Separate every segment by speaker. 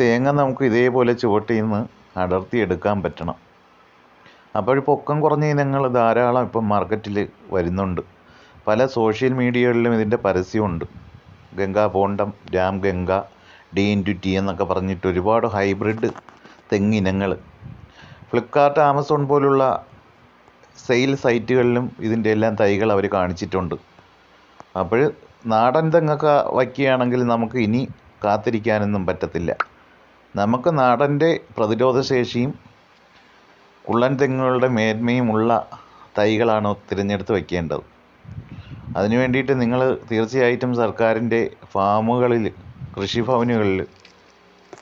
Speaker 1: തേങ്ങ നമുക്ക് ഇതേപോലെ ചുവട്ടിൽ നിന്ന് അടർത്തിയെടുക്കാൻ പറ്റണം. അപ്പോൾ പൊക്കം കുറഞ്ഞ ഇനങ്ങൾ ധാരാളം ഇപ്പം മാർക്കറ്റിൽ വരുന്നുണ്ട്. പല സോഷ്യൽ മീഡിയകളിലും ഇതിന്റെ പരസ്യമുണ്ട്. Ganga Bondam Ram Ganga D into T എന്നൊക്കെ പറഞ്ഞിട്ട് ഒരുപാട് ഹൈബ്രിഡ് തെങ്ങിനങ്ങൾ ഫ്ലിപ്കാർട്ട് ആമസോൺ പോലുള്ള സെയിൽ സൈറ്റുകളിലും ഇതിന്റെ എല്ലാം തൈകൾ അവർ കാണിച്ചിട്ടുണ്ട്. അപ്പോൾ നാടൻ തെങ്ങൊക്കെ വയ്ക്കുകയാണെങ്കിൽ നമുക്ക് ഇനി കാത്തിരിക്കാനൊന്നും പറ്റത്തില്ല. നമുക്ക് നാടന്റെ പ്രതിരോധശേഷിയും കുള്ളൻ തെങ്ങുകളുടെ മേന്മയുമുള്ള തൈകളാണ് തിരഞ്ഞെടുത്ത് വയ്ക്കേണ്ടത്. അതിനു വേണ്ടിയിട്ട് നിങ്ങൾ തീർച്ചയായിട്ടും സർക്കാരിന്റെ ഫാമുകളിൽ കൃഷിഭവനുകളിൽ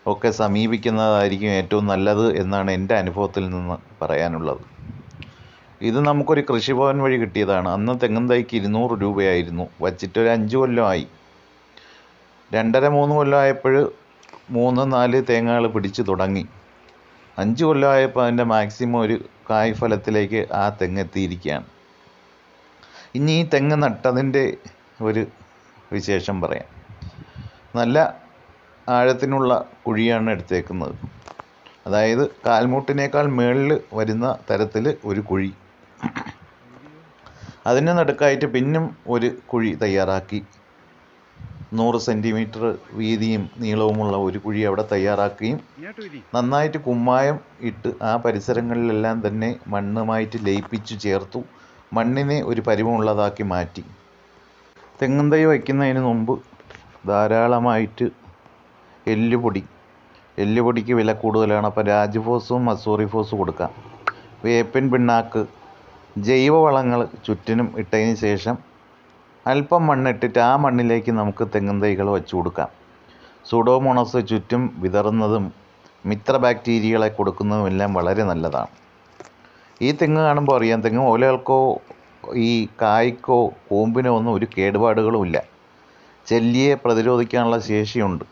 Speaker 1: ഒക്കെ സമീപിക്കുന്നതായിരിക്കും ഏറ്റവും നല്ലത് എന്നാണ് എന്റെ അനുഭവത്തിൽ നിന്ന് പറയാനുള്ളത്. ഇത് നമുക്കൊരു കൃഷിഭവൻ വഴി കിട്ടിയതാണ്. അന്ന് തെങ്ങും തൈക്ക് ഇരുന്നൂറ് രൂപയായിരുന്നു. വച്ചിട്ടൊരു അഞ്ച് കൊല്ലമായി രണ്ടര മൂന്ന് കൊല്ലമായപ്പോൾ മൂന്ന് നാല് തേങ്ങകൾ പിടിച്ചു തുടങ്ങി. അഞ്ച് കൊല്ലമായപ്പോൾ അതിന്റെ മാക്സിമം ഒരു കായ് ഫലത്തിലേക്ക് ആ തെങ്ങ് എത്തിയിരിക്കുകയാണ്. ഇനി ഈ തെങ്ങ് നട്ടതിന്റെ ഒരു വിശേഷം പറയാം. നല്ല ആഴത്തിനുള്ള കുഴിയാണ് എടുത്തേക്കുന്നത്. അതായത് കാൽമുട്ടിനേക്കാൾ മേളിൽ വരുന്ന തരത്തിൽ ഒരു കുഴി. അതിന് നടുക്കായിട്ട് പിന്നും ഒരു കുഴി തയ്യാറാക്കി. നൂറ് സെന്റിമീറ്റർ വീതിയും നീളവുമുള്ള ഒരു കുഴി അവിടെ തയ്യാറാക്കുകയും നന്നായിട്ട് കുമ്മായം ഇട്ട് ആ പരിസരങ്ങളിലെല്ലാം തന്നെ മണ്ണുമായിട്ട് ലയിപ്പിച്ചു ചേർത്തു മണ്ണിനെ ഒരു പരിവമുള്ളതാക്കി മാറ്റി. തെങ്ങും തൈ വയ്ക്കുന്നതിന് മുമ്പ് ധാരാളമായിട്ട് എല്ലുപൊടി. എല്ലുപൊടിക്ക് വില കൂടുതലാണ്. അപ്പോൾ രാജ്ഫോസും മസൂറിഫോസും കൊടുക്കാം. വേപ്പിൻ പിണ്ണാക്ക് ജൈവവളങ്ങൾ ചുറ്റിനും ഇട്ടതിന് ശേഷം അല്പം മണ്ണിട്ടിട്ട് ആ മണ്ണിലേക്ക് നമുക്ക് തെങ്ങിൻ തൈകൾ വെച്ചു കൊടുക്കാം. സുഡോമോണസ് ചുറ്റും വിതറുന്നതും മിത്ര ബാക്ടീരിയകളെ കൊടുക്കുന്നതും എല്ലാം വളരെ നല്ലതാണ്. ഈ തെങ്ങ് കാണുമ്പോൾ അറിയാം തെങ്ങ് ഓലകൾക്കോ ഈ കായ്ക്കോ കൂമ്പിനോ ഒന്നും ഒരു കേടുപാടുകളുമില്ല ചെല്ലിയെ പ്രതിരോധിക്കാനുള്ള ശേഷിയുണ്ട്.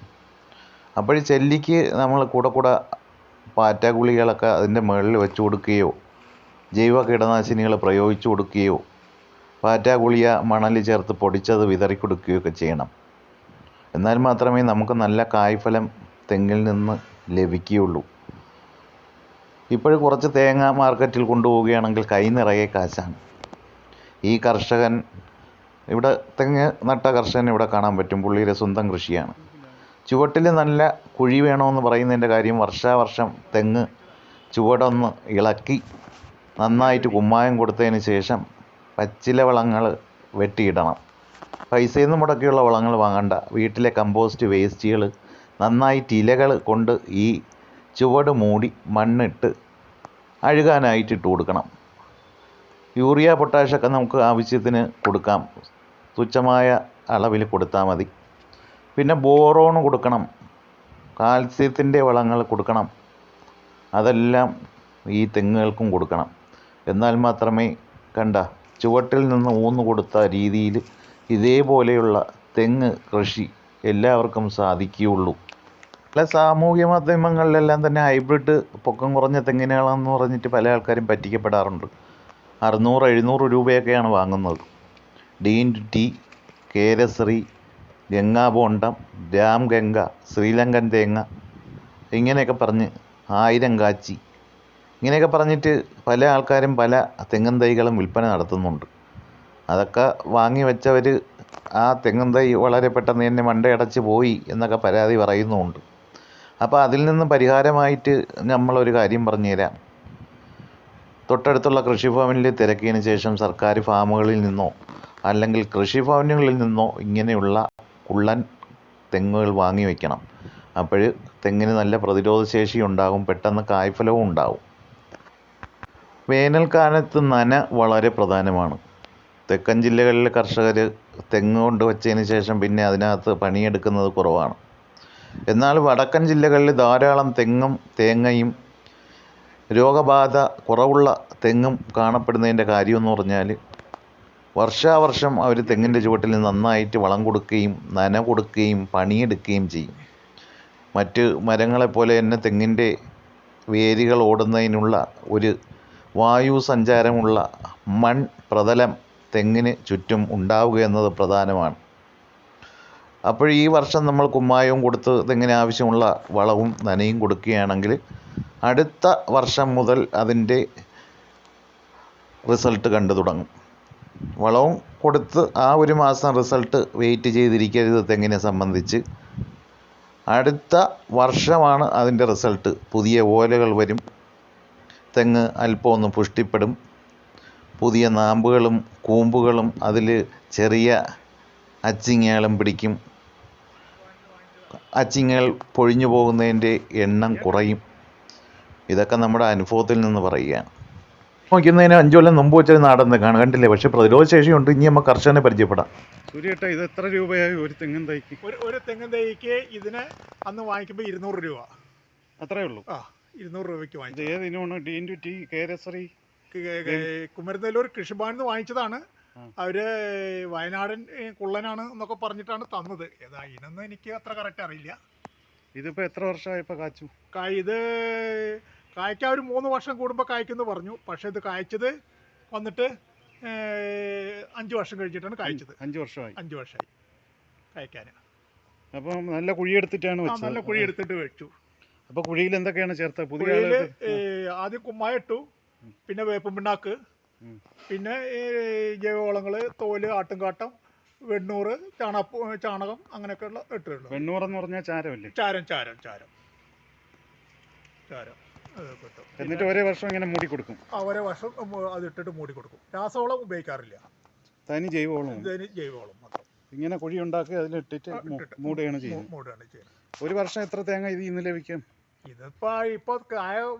Speaker 1: അപ്പോൾ ചെല്ലിക്ക് നമ്മൾ കൂടെ കൂടെ പാറ്റ ഗുളികളൊക്കെ അതിന്റെ മുകളിൽ വെച്ച് കൊടുക്കുകയോ ജൈവ കീടനാശിനികൾ പ്രയോഗിച്ചു കൊടുക്കുകയോ പാറ്റ ഗുളിക മണൽ ചേർത്ത് പൊടിച്ചത് വിതറി കൊടുക്കുകയോ ഒക്കെ ചെയ്യണം. എന്നാൽ മാത്രമേ നമുക്ക് നല്ല കായ്ഫലം തെങ്ങിൽ നിന്ന് ലഭിക്കുകയുള്ളൂ. ഇപ്പോഴും കുറച്ച് തേങ്ങ മാർക്കറ്റിൽ കൊണ്ടുപോവുകയാണെങ്കിൽ കൈ നിറയെ കാശാണ്. ഈ കർഷകൻ ഇവിടെ തെങ്ങ് നട്ട കർഷകൻ ഇവിടെ കാണാൻ പറ്റും. പുള്ളിയുടെ സ്വന്തം കൃഷിയാണ്. ചുവട്ടിൽ നല്ല കുഴി വേണമെന്ന് പറയുന്നതിന്റെ കാര്യം വർഷാവർഷം തെങ്ങ് ചുവടൊന്ന് ഇളക്കി നന്നായിട്ട് കുമ്മായം കൊടുത്തതിന് ശേഷം പച്ചില വളങ്ങൾ വെട്ടിയിടണം. പൈസയൊന്നും മുടക്കിയുള്ള വളങ്ങൾ വാങ്ങണ്ട. വീട്ടിലെ കമ്പോസ്റ്റ് വേസ്റ്റുകൾ നന്നായിട്ട് ഇലകൾ കൊണ്ട് ഈ ചുവട് മൂടി മണ്ണിട്ട് അഴുകാനായിട്ട് ഇട്ട് കൊടുക്കണം. യൂറിയ പൊട്ടാഷൊക്കെ നമുക്ക് ആവശ്യത്തിന് കൊടുക്കാം. തുച്ഛമായ അളവിൽ കൊടുത്താൽ മതി. പിന്നെ ബോറോൺ കൊടുക്കണം. കാൽസ്യത്തിന്റെ വളങ്ങൾ കൊടുക്കണം. അതെല്ലാം ഈ തെങ്ങുകൾക്കും കൊടുക്കണം. എന്നാൽ മാത്രമേ കണ്ട ചുവട്ടിൽ നിന്ന് ഊന്നു കൊടുത്ത രീതിയിൽ ഇതേപോലെയുള്ള തെങ്ങ് കൃഷി എല്ലാവർക്കും സാധിക്കുകയുള്ളൂ. പല സാമൂഹ്യ മാധ്യമങ്ങളിലെല്ലാം തന്നെ ഹൈബ്രിഡ് പൊക്കം കുറഞ്ഞ തെങ്ങിനുകളെന്ന് പറഞ്ഞിട്ട് പല ആൾക്കാരും പറ്റിക്കപ്പെടാറുണ്ട്. അറുന്നൂറ് എഴുന്നൂറ് രൂപയൊക്കെയാണ് വാങ്ങുന്നത്. D into T Kerasree Gangabondam Ram Ganga Sri Lankan തേങ്ങ ഇങ്ങനെയൊക്കെ പറഞ്ഞ് ആയിരം കാച്ചി ഇങ്ങനെയൊക്കെ പറഞ്ഞിട്ട് പല ആൾക്കാരും പല തെങ്ങും തൈകളും വിൽപ്പന നടത്തുന്നുണ്ട്. അതൊക്കെ വാങ്ങി വെച്ചവർ ആ തെങ്ങും തൈ വളരെ പെട്ടെന്ന് തന്നെ മണ്ടയടച്ച് പോയി എന്നൊക്കെ പരാതി പറയുന്നുമുണ്ട്. അപ്പോൾ അതിൽ നിന്ന് പരിഹാരമായിട്ട് നമ്മളൊരു കാര്യം പറഞ്ഞു തരാം. തൊട്ടടുത്തുള്ള കൃഷിഭവനിൽ തിരക്കിയതിന് ശേഷം സർക്കാർ ഫാമുകളിൽ നിന്നോ അല്ലെങ്കിൽ കൃഷിഭവനുകളിൽ നിന്നോ ഇങ്ങനെയുള്ള കുള്ളൻ തെങ്ങുകൾ വാങ്ങി വയ്ക്കണം അപ്പോൾ തെങ്ങിന് നല്ല പ്രതിരോധശേഷി ഉണ്ടാകും പെട്ടെന്ന് കായ്ഫലവും ഉണ്ടാകും. വേനൽക്കാലത്ത് നന വളരെ പ്രധാനമാണ്. തെക്കൻ ജില്ലകളിലെ കർഷകർ തെങ്ങ് കൊണ്ട് വെച്ചതിന് ശേഷം പിന്നെ അതിനകത്ത് പണിയെടുക്കുന്നത് കുറവാണ്. എന്നാൽ വടക്കൻ ജില്ലകളിൽ ധാരാളം തെങ്ങും തേങ്ങയും രോഗബാധ കുറവുള്ള തെങ്ങും കാണപ്പെടുന്നതിന്റെ കാര്യമെന്ന് പറഞ്ഞാൽ വർഷാവർഷം അവർ തെങ്ങിന്റെ ചുവട്ടിൽ നന്നായിട്ട് വളം കൊടുക്കുകയും നന കൊടുക്കുകയും പണിയെടുക്കുകയും ചെയ്യും. മറ്റ് മരങ്ങളെപ്പോലെ തന്നെ തെങ്ങിന്റെ വേരുകൾ ഓടുന്നതിനുള്ള ഒരു വായു സഞ്ചാരമുള്ള മൺ പ്രതലം തെങ്ങിന് ചുറ്റും ഉണ്ടാവുക എന്നത് പ്രധാനമാണ്. അപ്പോൾ ഈ വർഷം നമ്മൾ കുമ്മായവും കൊടുത്ത് തെങ്ങിന് ആവശ്യമുള്ള വളവും നനയും കൊടുക്കുകയാണെങ്കിൽ അടുത്ത വർഷം മുതൽ അതിന്റെ റിസൾട്ട് കണ്ടു തുടങ്ങും. വളവും കൊടുത്ത് ആ ഒരു മാസം റിസൾട്ട് വെയിറ്റ് ചെയ്തിരിക്കരുത് തെങ്ങിനെ സംബന്ധിച്ച്. അടുത്ത വർഷമാണ് അതിന്റെ റിസൾട്ട്. പുതിയ ഓലകൾ വരും. തെങ്ങ് അല്പം ഒന്ന് പുഷ്ടിപ്പെടും. പുതിയ നാമ്പുകളും കൂമ്പുകളും അതിൽ ചെറിയ അച്ചിങ്ങകളും പിടിക്കും. അച്ചിങ്ങകൾ പൊഴിഞ്ഞു പോകുന്നതിന്റെ എണ്ണം കുറയും. ഇതൊക്കെ നമ്മുടെ അനുഭവത്തിൽ നിന്ന് പറയുകയാണ്. നോക്കുന്നതിന് അഞ്ചു കൊല്ലം മുമ്പ് വെച്ചൊരു നാടൻ തെങ്ങാണ് കണ്ടില്ലേ? പക്ഷെ പ്രതിരോധ ശേഷിയുണ്ട്. ഇനി നമ്മൾ കർഷകനെ പരിചയപ്പെടാം.
Speaker 2: സൂര്യേട്ട ഇത് എത്ര രൂപയായി ഒരു തെങ്ങും തൈക്ക്?
Speaker 3: ഒരു ഒരു തെങ്ങൻ തൈക്ക് ഇതിന് അന്ന് വാങ്ങിക്കുമ്പോൾ ഇരുന്നൂറ് രൂപ.
Speaker 2: അത്രേ ഉള്ളൂ.
Speaker 3: ആ. ഇരുന്നൂറ് രൂപയ്ക്ക്
Speaker 2: ഇത്
Speaker 3: വാങ്ങിച്ചു
Speaker 2: ഏത് ഇനമാണ് ഡി ഇന്റു ടി
Speaker 3: കുമരനെല്ലൂർ കൃഷിഭവനിൽ നിന്ന് വാങ്ങിച്ചതാണ്. അവർ വയനാടൻ കുള്ളനാണ് എന്നൊക്കെ പറഞ്ഞിട്ടാണ് തന്നത്. ഏതാ ഇനൊന്നും എനിക്ക് അത്ര കറക്റ്റ് അറിയില്ല.
Speaker 2: ഇതിപ്പോ എത്ര വർഷമായപ്പോ കാച്ചു?
Speaker 3: ഇത് കായ്ക്കാൻ ഒരു മൂന്ന് വർഷം കൂടുമ്പോ കായ്ക്കുന്നു പറഞ്ഞു. പക്ഷെ ഇത് കായ്ച്ചത് വന്നിട്ട് അഞ്ചു വർഷം കഴിഞ്ഞിട്ടാണ് കായ്ച്ചത്.
Speaker 2: അഞ്ചു വർഷമായി.
Speaker 3: അഞ്ച് വർഷമായി കായ്ക്കാൻ
Speaker 2: അപ്പം നല്ല കുഴിയെടുത്തിട്ടാണ്
Speaker 3: എടുത്തിട്ടാണ് നല്ല കുഴി എടുത്തിട്ട് വെച്ചു.
Speaker 2: അപ്പൊ കുഴിയിൽ എന്തൊക്കെയാണ് ചേർത്തത് പുതിയ
Speaker 3: കുഴിയിൽ ആദ്യം കുമ്മായ ഇട്ടു. പിന്നെ വേപ്പും പിണ്ണാക്ക്. പിന്നെ ഈ ജൈവവളങ്ങൾ തോൽ ആട്ടുംകാട്ടം വെണ്ണൂറ് ചാണകപ്പൂ ചാണകം അങ്ങനെയൊക്കെയുള്ള വെണ്ണൂർ
Speaker 2: എന്ന് പറഞ്ഞാൽ ചാരമല്ലേ?
Speaker 3: ചാരം ചാരം ചാരം. ചാരം.
Speaker 2: എന്നിട്ട് ഒരേ വർഷം ഇങ്ങനെ മൂടി കൊടുക്കും.
Speaker 3: ആ ഒരേ വർഷം അത് ഇട്ടിട്ട് മൂടി കൊടുക്കും. രാസവളം ഉപയോഗിക്കാറില്ല.
Speaker 2: തനി ജൈവവളം
Speaker 3: ഇതിന് ജൈവവളം മാത്രം.
Speaker 2: ഇങ്ങനെ കുഴി ഉണ്ടാക്കി അതിലിട്ടിട്ട് ചെയ്യുന്നത്.
Speaker 3: മൂടുകയാണ് ചെയ്യുന്നത്.
Speaker 2: ഒരു വർഷം എത്ര തേങ്ങ ഇത് ഇന്ന് ലഭിക്കും?
Speaker 3: ഇതിപ്പോ ഇപ്പൊ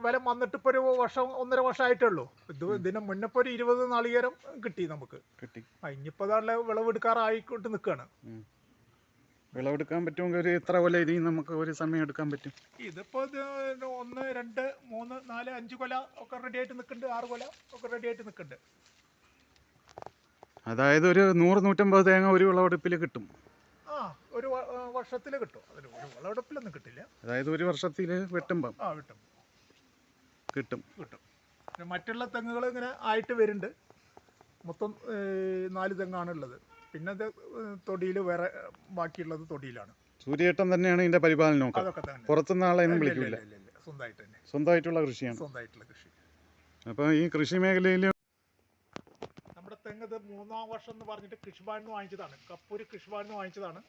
Speaker 3: വില വന്നിട്ട് ഇപ്പൊ ഒരു വർഷം ഒന്നര വർഷം ആയിട്ടുള്ളൂ ഇത് ഇതിന് മുന്നേ ഇപ്പൊ ഒരു ഇരുപത് നാളികേരം കിട്ടി നമുക്ക്.
Speaker 2: കിട്ടി.
Speaker 3: ഇനിയിപ്പോ അതാണല്ലേ വിളവെടുക്കാറായിക്കൊണ്ട് നിൽക്കുകയാണ്
Speaker 2: വിളവെടുക്കാൻ പറ്റുമെങ്കിൽ ഒരു എത്ര കൊല ഇനി നമുക്ക് ഒരു സമയം എടുക്കാൻ പറ്റും.
Speaker 3: ഇതിപ്പോ ഇത് ഒന്ന് രണ്ട് മൂന്ന് നാല് അഞ്ച് കൊല ഒക്കെ റെഡി ആയിട്ട് നിൽക്കുന്നുണ്ട് ആറ് കൊല ഒക്കെ റെഡി ആയിട്ട് നിൽക്കുന്നുണ്ട്
Speaker 2: അതായത് ഒരു നൂറ് നൂറ്റമ്പത് തേങ്ങ ഒരു വിളവെടുപ്പിൽ കിട്ടും.
Speaker 3: ആ ഒരു വർഷത്തിൽ കിട്ടും. അതിന് ഒരു വിളവെടുപ്പിലൊന്നും കിട്ടില്ല.
Speaker 2: അതായത് ഒരു വർഷത്തിൽ വെട്ടുമ്പം.
Speaker 3: ആ വെട്ടും.
Speaker 2: കിട്ടും.
Speaker 3: കിട്ടും. മറ്റുള്ള തെങ്ങുകൾ ഇങ്ങനെ ആയിട്ട് വരുന്നുണ്ട്. മൊത്തം നാല് തെങ്ങാണ് ഉള്ളത് പിന്നെ അത് തൊടിയിൽ വേറെ ബാക്കിയുള്ളത് തൊടിയിലാണ്.
Speaker 2: സൂര്യേട്ടൻ തന്നെയാണ് ഇതിന്റെ പരിപാലനം പുറത്തുനിന്ന് ആളെയൊന്നും വിളിക്കില്ല.
Speaker 3: സ്വന്തമായിട്ട് തന്നെ
Speaker 2: സ്വന്തമായിട്ടുള്ള കൃഷിയാണ്.
Speaker 3: സ്വന്തമായിട്ടുള്ള കൃഷി.
Speaker 2: അപ്പോൾ ഈ കൃഷി മേഖലയിൽ
Speaker 3: നമ്മുടെ മൂന്നാം വർഷം എന്ന് പറഞ്ഞിട്ട് കൃഷിഭവനിൽ വാങ്ങിച്ചതാണ്. കപ്പൂര് കൃഷിഭവനിൽ വാങ്ങിച്ചതാണ്.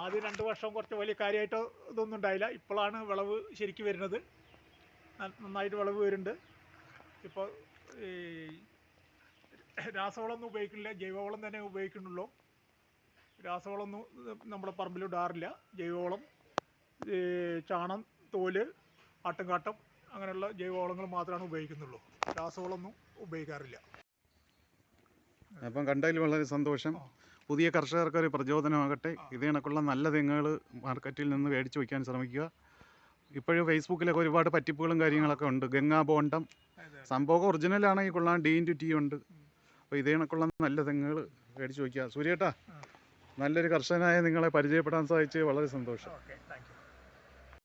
Speaker 3: ആദ്യം രണ്ട് വർഷം കുറച്ച് വലിയ കാര്യമായിട്ട് ഇതൊന്നും ഉണ്ടായില്ല. ഇപ്പോഴാണ് വിളവ് ശരിക്ക് വരുന്നത്. നന്നായിട്ട് വിളവ് വരുന്നുണ്ട്. ഇപ്പോൾ ഈ രാസവളമൊന്നും ഉപയോഗിക്കുന്നില്ല. ജൈവവളം തന്നെ ഉപയോഗിക്കുന്നുള്ളൂ. രാസവളമൊന്നും നമ്മുടെ പറമ്പിൽ ഇടാറില്ല. ജൈവവളം ചാണം തോൽ ആട്ടുംകാട്ടം അങ്ങനെയുള്ള ജൈവവളങ്ങൾ മാത്രമാണ് ഉപയോഗിക്കുന്നുള്ളൂ. രാസവളമൊന്നും ഉപയോഗിക്കാറില്ല.
Speaker 2: അപ്പം കണ്ടതിൽ വളരെ സന്തോഷം. പുതിയ കർഷകർക്ക് ഒരു പ്രചോദനമാകട്ടെ. ഇതേ കണക്കുള്ള നല്ല തെങ്ങുകൾ മാർക്കറ്റിൽ നിന്ന് മേടിച്ച് വയ്ക്കാൻ ശ്രമിക്കുക. ഇപ്പോഴും ഫേസ്ബുക്കിലൊക്കെ ഒരുപാട് പറ്റിപ്പുകളും കാര്യങ്ങളൊക്കെ ഉണ്ട്. ഗംഗാ ബോണ്ടം. സംഭവം ഒറിജിനലാണെങ്കിൽ കൊള്ളാം. ഡി ഇന്റു ടി ഉണ്ട്. അപ്പോൾ ഇതേ കണക്കുള്ള നല്ല തെങ്ങുകൾ മേടിച്ച് വയ്ക്കുക. സൂര്യേട്ടാ നല്ലൊരു കർഷകനായ നിങ്ങളെ പരിചയപ്പെടാൻ സാധിച്ച് വളരെ സന്തോഷം.